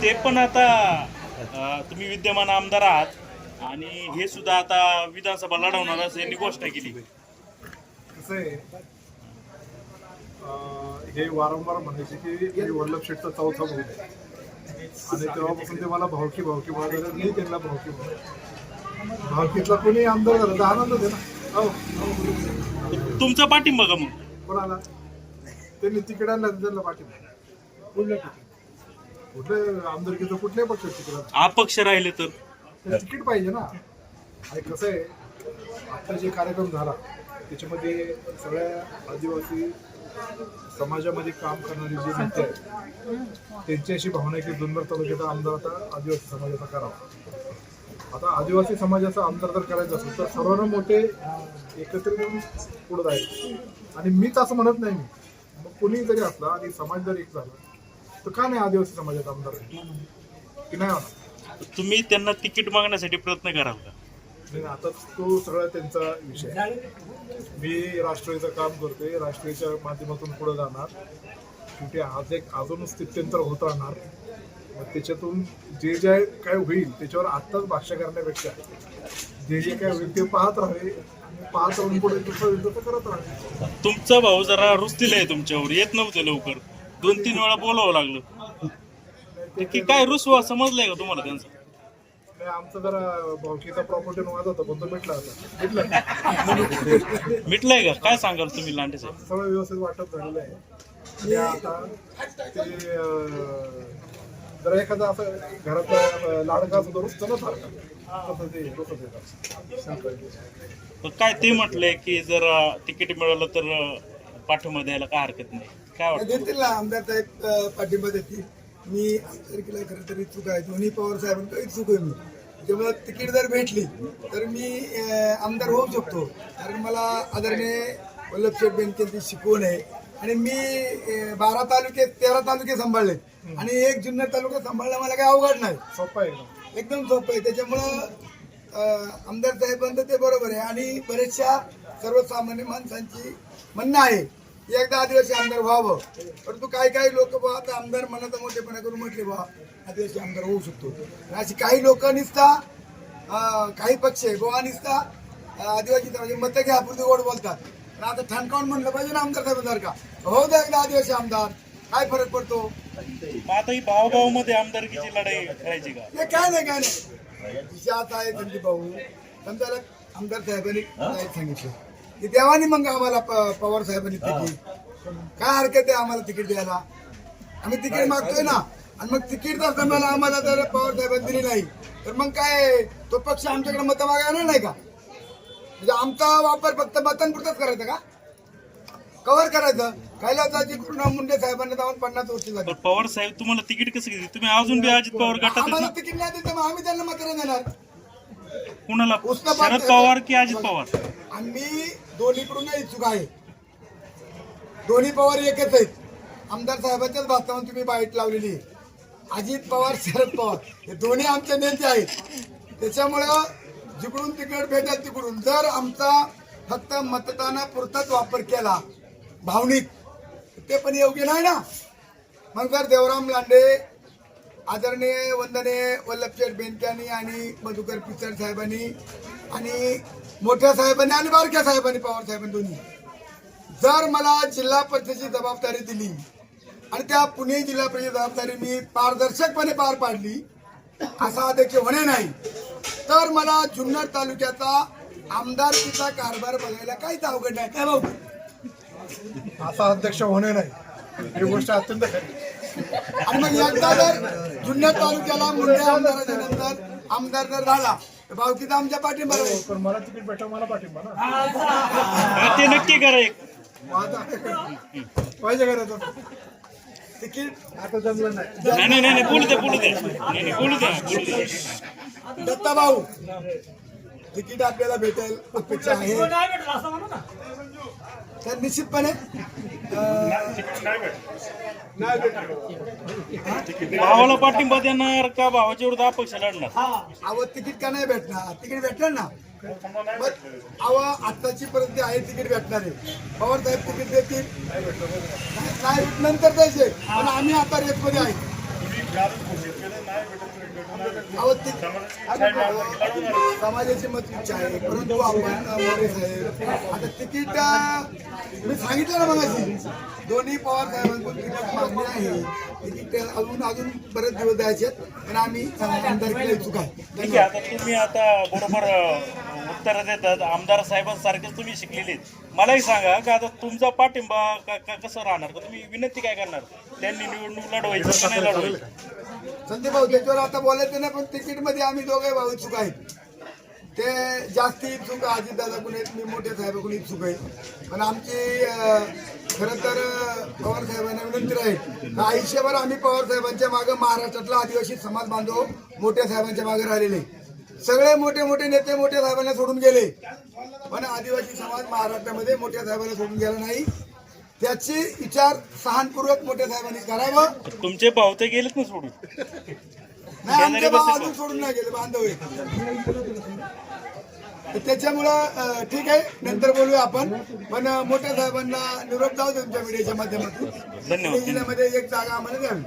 ते पण आता तुम्ही विद्यमान आमदार आहात आणि हे सुद्धा आता विधानसभा लढवणार असं यांनी घोषणा केली. कसं आहे? हे वारंवार म्हणायचे की वल्लभ शेठचा चौथा भाऊ आणि तेव्हापासून ते मला भावकी भावकी म्हणाले मी त्यांना भावकी म्हणतो भावकीतला कोणी आमदार झाला तर आनंदच आहे ना हो हो. तुमचा पाठिंबा का मग? कोणाला? त्यांनी तिकडे आणलं त्यांना पाठिंबा. कुठल्या तिकीट. कुठल्या आमदारकीचं कुठल्याही पक्षात तिकीट अपक्ष राहिले तर. तिकीट पाहिजे ना. आणि कसं आहे आता जे कार्यक्रम झाला त्याच्यामध्ये सगळ्या आदिवासी समाजामध्ये काम करणारी जी नेते आहेत त्यांची अशी भावना आहे की जुन्नर तालुक्याचा आमदार आता आदिवासी समाजाचा करावा. आता आदिवासी समाजाचा आमदार जर करायचा असेल तर सर्वांना मोठे एकत्रित येऊन पुढे जायचे. आणि मीच असं म्हणत नाही मी. मग कुणी जरी असला आणि समाज जर एक झाला तर का नाही आदिवासी समाजाचा आमदार की नाही तुम्ही त्यांना तिकीट मागण्यासाठी प्रयत्न कराल का? नाही, आता तो सगळा त्यांचा विषय. मी राष्ट्रवादीचं काम करतोय राष्ट्रवादीच्या माध्यमातून पुढे जाणार. शेवटी आज एक अजून स्थित्यंतर होत राहणार. मग त्याच्यातून जे जे काय होईल त्याच्यावर आत्ताच भाष्य करण्यापेक्षा जे जे काय होईल ते पाहत राहावे. आणि पाहत राहून पुढे करत राहावे. तुमचा भाऊ जरा रुसतील आहे तुमच्यावर. येत नव्हतं लवकर. दोन तीन वेळा बोलावं लागलं. काय रुसवा समजलंय का तुम्हाला त्यांचं? आमचा जरा भावकीचा प्रॉपर्टी वाद होता पण तो मिटला होता मिटला. मिटलंय का? काय सांगाल तुम्ही लांडे साहेब सगळं व्यवस्थित वाटप झालेलं आहे. आणि आता ते अं, जरा एखादा असं घराचा अं, लाडका असं सारखा तसं ते पण काय ते म्हटलंय की जर अं, तिकीट मिळालं तर अं, पाठिंबा द्यायला काय हरकत नाही. काय वाटतं? देतील ना आमदार साहेब अ, पाठिंबा देतील. मी आमदारकीला खरं तर इच्छुक आहे. दोन्ही पवार साहेबांकडे इच्छुक आहे मी. त्यामुळे तिकीट जर भेटली तर मी आमदार होऊ शकतो. कारण मला आदरणीय वल्लभशेठ बेनकेंची शिकवण आहे. आणि मी बारा तालुके तेरा तालुके सांभाळले. आणि एक जुन्नर तालुका सांभाळणं मला काही अवघड नाही. सोपं आहे एकदम. सोपं आहे. त्याच्यामुळं आमदार साहेबांचं ते बरोबर आहे. आणि बरेचशा सर्वसामान्य माणसांची म्हणणं आहे एकदा आदिवासी आमदार व्हावं. परंतु काही काही लोक बा आता आमदार मनाचा मोठेपणा करून म्हटले बा आदिवासी आमदार होऊ शकतो. आणि अशी काही लोक निसता काही पक्ष आहे गोवा निसता आदिवासी म्हणजे मतं घ्या पुरती गोड बोलतात. पण आता ठणकावून म्हणलं पाहिजे ना आमदार साहेबांसारखा. हो द्या एकदा आदिवासी आमदार काय फरक पडतो? मग आता ही भावभावमध्ये आमदारकीची लढाई करायची का? हे काय नाही काय नाही. विषयात आहे संदीप भाऊ. समजा आमदार साहेबांनी सांगितलं? की देवानी मग आम्हाला पवार साहेबांनी तिकीट काय हरकत आहे आम्हाला तिकीट द्यायला? आम्ही तिकीट मागतोय ना. आणि मग तिकीट जर समजा आम्हाला जर पवार साहेबांनी दिली नाही. तर मग काय तो पक्ष आमच्याकडे मतं मागायला नाही का? म्हणजे आमचा वापर फक्त मतांपुरताच करायचा का? कव्हर करायचं? कैलासाची कृष्णा मुंडे साहेबांना जाऊन पन्नास वर्ष झाली. पवार साहेब तुम्हाला तिकीट कसं घेतली तुम्ही अजून बी अजित पवार गटातच आम्हाला? तिकीट नाही देत आम्ही त्यांना मत देणार. कुणाला? शरद पवार की अजित पवार? आम्ही दोन्हीकडून इच्छुक आहे? दोन्ही पवार एकच आहेत. आमदार साहेबांच्याच भाषणावर तुम्ही बाईट लावलेली अजित पवार शरद पवार हे दोन्ही आमचे नेते आहेत. त्याच्यामुळं जिकडून तिकीट भेटत तिकडून. जर आमचा फक्त मतदानापुरताच वापर केला भावनिक ते पण योग्य नाही ना? मग जर देवराम लांडे आदरणीय वंदने वल्लभशेठ बेनक्यानी आणि मधुकर पिचड साहेबांनी आणि मोठ्या साहेबांनी आणि बारक्या साहेबांनी पवार साहेबांनी दोन्ही. जर मला जिल्हा परिषदेची जबाबदारी दिली आणि त्या पुणे जिल्हा परिषद जबाबदारी मी पारदर्शकपणे पार पाडली असा अध्यक्ष होणे नाही तर मला जुन्नर तालुक्याचा आमदारकीचा कारभार बघायला काहीच अवघड नाही. काय भाऊ? असा अध्यक्ष होणे नाही. ही गोष्ट अत्यंत आणि मग एकदा जर जुन्नर तालुक्याला मुंडे आमदाराच्या नंतर आमदार जर झाला तर भावकीचा आमच्या पाठिंबा राहील. पण मला तिकीट भेटा मला पाठिंबा ना. हा, ते नक्की करा एक. माझा. पाहिजे का? तिकीट? आता जमलं नाही. नाही नाही नाही बोलू द्या बोलू द्या नाही नाही बोलू द्या बोलू द्या दत्ता भाऊ तिकीट आपल्याला भेटेल अपेक्षा आहे. तर निश्चितपणे भावाला पाठिंबा देणार का भावाच्या विरुद्ध अपक्ष लढणार? अहो तिकीट का नाही भेटणार? तिकीट भेटणार ना? मग अहो आत्ताची परिस्थिती आहे तिकीट भेटणार आहे. पवार साहेब तिकीट देतील. नाही- नंतर द्यायचे. पण आम्ही आता रेसमध्ये आहे. समाजाची मत इच्छा आहे परंतु आपण मोरे साहेब आता तिकीट मी सांगितलं ना मगाशी दोन्ही पवार साहेबांकडून तिकीट मागणी आहे. तिकीट अजून अजून बरेच दिवस द्यायचे आणि आम्ही आमदार आमदारकीला इच्छुक आहे. ठीक आहे आता तुम्ही आता बरोबर उत्तर देतात. आमदार साहेबांसारखेच तुम्ही शिकलेले आहेत. मलाही सांगा का आता तुमचा पाठिंबा का- का- कसं राहणार? का तुम्ही विनंती काय करणार? त्यांनी निवडणूक लढवायची का नाही लढवायची? संदीप भाऊ त्याच्यावर आता बोलायचं नाही पण तिकीटमध्ये आम्ही दोघे भाऊ इच्छुक आहेत. ते जास्ती इच्छुक अजितदादा कोणी आहेत, मी मोठे साहेब कुणी इच्छुक आहे पण आमची अं, खरं तर अं, पवार साहेबांना विनंती राहील आयुष्यभर आम्ही पवार साहेबांच्या मागे महाराष्ट्रातला आदिवासी समाज बांधव मोठ्या साहेबांच्या मागे राहिलेले. सगळे मोठे मोठे नेते मोठ्या साहेबांना सोडून गेले. पण आदिवासी समाज महाराष्ट्रामध्ये मोठ्या साहेबांना सोडून गेला नाही. त्याची विचार सहानपूर्वक मोठ्या साहेबांनी करावं. तुमचे भाऊ ते गेलेत ना सोडून? नाही आमचे भाऊ अजून सोडून. नाही गेले बांधव त्याच्यामुळं ठीक आहे नंतर बोलूया आपण. पण मोठ्या साहेबांना निरोप जाऊ तुमच्या मीडियाच्या माध्यमातून. धन्यवाद. जिल्ह्यामध्ये एक जागा आम्हाला द्यावी.